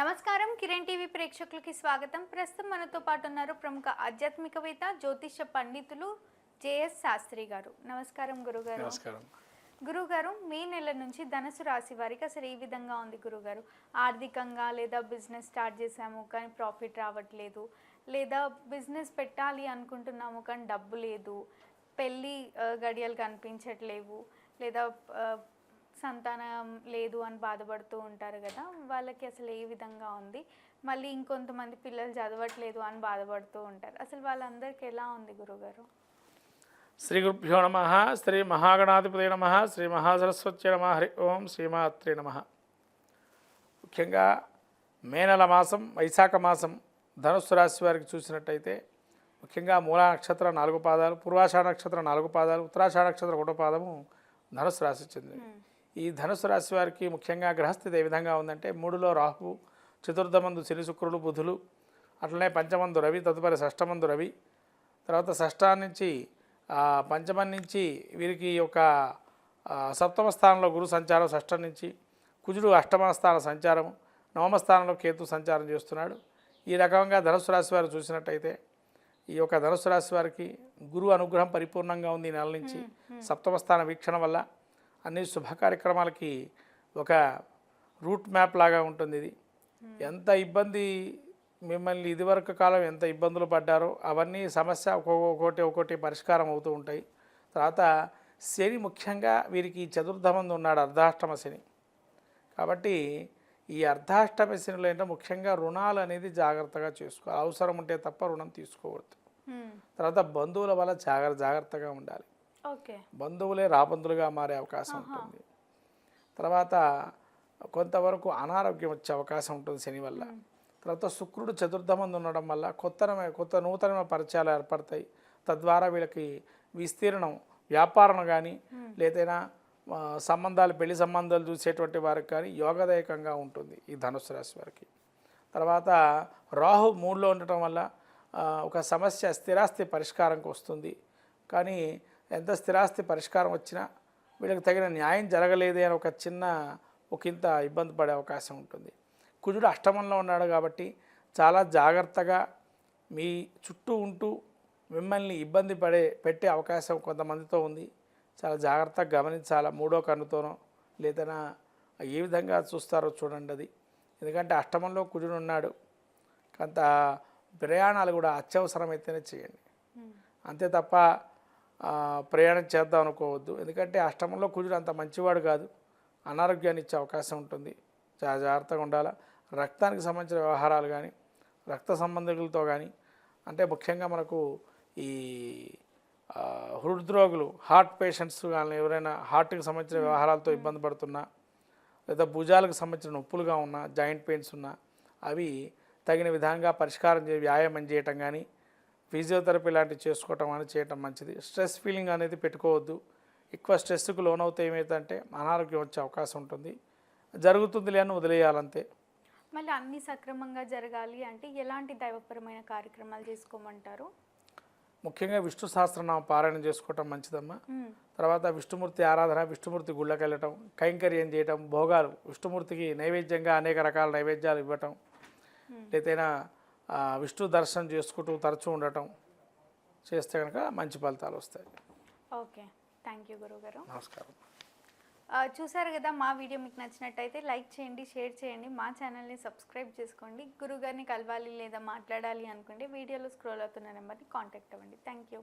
నమస్కారం. కిరణ్ టీవీ ప్రేక్షకులకి స్వాగతం. ప్రస్తుతం మనతో పాటు ఉన్నారు ప్రముఖ ఆధ్యాత్మికవేత్త జ్యోతిష పండితులు జేఎస్ శాస్త్రి గారు. నమస్కారం గురుగారు. నమస్కారం. గురుగారు మే నెల నుంచి ధనుసు రాశి వారికి అసలు ఏ విధంగా ఉంది గురుగారు? ఆర్థికంగా లేదా బిజినెస్ స్టార్ట్ చేసాము కానీ ప్రాఫిట్ రావట్లేదు. లేదా బిజినెస్ పెట్టాలి అనుకుంటున్నాము కానీ డబ్బు లేదు. పెళ్ళి గడియలు కనిపించట్లేవు. లేదా సంతానం లేదు అని బాధపడుతూ ఉంటారు కదా వాళ్ళకి అసలు ఏ విధంగా ఉంది? మళ్ళీ ఇంకొంతమంది పిల్లలు చదవట్లేదు అని బాధపడుతూ ఉంటారు. అసలు వాళ్ళందరికీ ఎలా ఉంది గురుగారు? శ్రీ గురుభ్యో నమ శ్రీ మహాగణాధిపతి నమ శ్రీ మహాసరస్వతి నమ హరి ఓం శ్రీమాత్రే నమ. ముఖ్యంగా మే నెల మాసం వైశాఖ మాసం ధనుస్సు రాశి వారికి చూసినట్టయితే ముఖ్యంగా మూలా నక్షత్రం నాలుగు పాదాలు పూర్వాషాఢ నక్షత్రం నాలుగు పాదాలు ఉత్తరాషాఢ నక్షత్రం ఒకటో పాదము ధనుస్సు రాశి చెందింది ఈ ధనుస్సు రాశి వారికి ముఖ్యంగా గ్రహస్థితి ఏ విధంగా ఉందంటే మూడులో రాహు చతుర్థమందు శని శుక్రుడు బుధులు అట్లనే పంచమందు రవి తదుపరి షష్టమందు రవి. తర్వాత షష్టా నుంచి పంచమం నుంచి వీరికి ఒక సప్తమ స్థానంలో గురు సంచారం షష్టం నుంచి కుజుడు అష్టమ స్థాన సంచారం నవమ స్థానంలో కేతు సంచారం చేస్తున్నాడు. ఈ రకంగా ధనుసు రాశి వారు చూసినట్టయితే ఈ యొక్క ధనుసు రాశి వారికి గురు అనుగ్రహం పరిపూర్ణంగా ఉంది ఈ నెల నుంచి. సప్తమ స్థాన వీక్షణ వల్ల అన్ని శుభ కార్యక్రమాలకి ఒక రూట్ మ్యాప్ లాగా ఉంటుంది ఇది. ఎంత ఇబ్బంది మిమ్మల్ని ఇదివరకు కాలం ఎంత ఇబ్బందులు పడ్డారో అవన్నీ సమస్య ఒక్కొక్క ఒక్కొక్కటి ఒక్కొక్కటి పరిష్కారం అవుతూ ఉంటాయి. తర్వాత శని ముఖ్యంగా వీరికి చతుర్థమంది ఉన్నాడు అర్ధాష్టమ శని. కాబట్టి ఈ అర్ధాష్టమ శనిలో ఏంటంటే ముఖ్యంగా రుణాలు అనేది జాగ్రత్తగా చేసుకోవాలి. అవసరం ఉంటే తప్ప రుణం తీసుకోవద్దు. తర్వాత బంధువుల వల్ల జాగ్రత్త జాగ్రత్తగా ఉండాలి. బంధువులే రాబందులుగా మారే అవకాశం ఉంటుంది. తర్వాత కొంతవరకు అనారోగ్యం వచ్చే అవకాశం ఉంటుంది శని వల్ల. తర్వాత శుక్రుడు చతుర్థమంది ఉండడం వల్ల కొత్తనమైన కొత్త నూతనమైన పరిచయాలు ఏర్పడతాయి. తద్వారా వీళ్ళకి విస్తీర్ణం వ్యాపారం కానీ లేదైనా సంబంధాలు పెళ్ళి సంబంధాలు చూసేటువంటి వారికి కానీ యోగదాయకంగా ఉంటుంది ఈ ధనుసు రాశి వారికి. తర్వాత రాహు మూడులో ఉండటం వల్ల ఒక సమస్య స్థిరాస్తి పరిష్కారంకి వస్తుంది. కానీ ఎంత స్థిరాస్తి పరిష్కారం వచ్చినా వీళ్ళకి తగిన న్యాయం జరగలేదే అని ఒక చిన్న ఒకంత ఇబ్బంది పడే అవకాశం ఉంటుంది. కుజుడు అష్టమంలో ఉన్నాడు కాబట్టి చాలా జాగ్రత్తగా మీ చుట్టూ ఉంటూ మిమ్మల్ని ఇబ్బంది పడే పెట్టే అవకాశం కొంతమందితో ఉంది. చాలా జాగ్రత్తగా గమనించాలా మూడో కన్నుతోనో? లేదన్నా ఏ విధంగా చూస్తారో చూడండి అది. ఎందుకంటే అష్టమంలో కుజుడు ఉన్నాడు. కొంత ప్రయాణాలు కూడా అత్యవసరమైతేనే చేయండి. అంతే తప్ప ప్రయాణం చేద్దాం అనుకోవద్దు. ఎందుకంటే అష్టమంలో కుజుడు అంత మంచివాడు కాదు. అనారోగ్యాన్ని ఇచ్చే అవకాశం ఉంటుంది. చాలా జాగ్రత్తగా ఉండాలా? రక్తానికి సంబంధించిన వ్యవహారాలు కానీ రక్త సంబంధికులతో కానీ అంటే ముఖ్యంగా మనకు ఈ హృద్రోగులు హార్ట్ పేషెంట్స్ కానీ ఎవరైనా హార్ట్కి సంబంధించిన వ్యవహారాలతో ఇబ్బంది పడుతున్నా లేదా భుజాలకు సంబంధించిన నొప్పులుగా ఉన్నా జాయింట్ పెయిన్స్ ఉన్నా అవి తగిన విధంగా పరిష్కారం చే వ్యాయామం చేయటం కానీ ఫిజియోథెరపీ లాంటివి చేసుకోవటం అని చేయటం మంచిది. స్ట్రెస్ ఫీలింగ్ అనేది పెట్టుకోవద్దు. ఎక్కువ స్ట్రెస్కు లోనవుతే ఏమవుతుందంటే అనారోగ్యం వచ్చే అవకాశం ఉంటుంది. జరుగుతుంది అని వదిలేయాలంతే. మళ్ళీ అన్ని సక్రమంగా జరగాలి అంటే ఎలాంటి దైవపరమైన కార్యక్రమాలు చేసుకోమంటారు? ముఖ్యంగా విష్ణు సహస్రనామ పారాయణ చేసుకోవటం మంచిదమ్మా. మ్మ్. తర్వాత విష్ణుమూర్తి ఆరాధన విష్ణుమూర్తి గుళ్ళకి వెళ్ళటం కైంకర్యం చేయటం భోగాలు విష్ణుమూర్తికి నైవేద్యంగా అనేక రకాల నైవేద్యాలు ఇవ్వటం. లేదైనా విష్ణు దర్శనం చేసుకుంటూ తరచూ ఉండటం చేస్తే కనుక మంచి ఫలితాలు వస్తాయి. ఓకే. థ్యాంక్ యూ గురుగారు. నమస్కారం. చూసారు కదా మా వీడియో మీకు నచ్చినట్టయితే లైక్ చేయండి షేర్ చేయండి మా ఛానల్ని సబ్స్క్రైబ్ చేసుకోండి. గురుగారిని కలవాలి లేదా మాట్లాడాలి అనుకుంటే వీడియోలో స్క్రోల్ అవుతున్న నెంబర్ని కాంటాక్ట్ అవ్వండి. Thank you.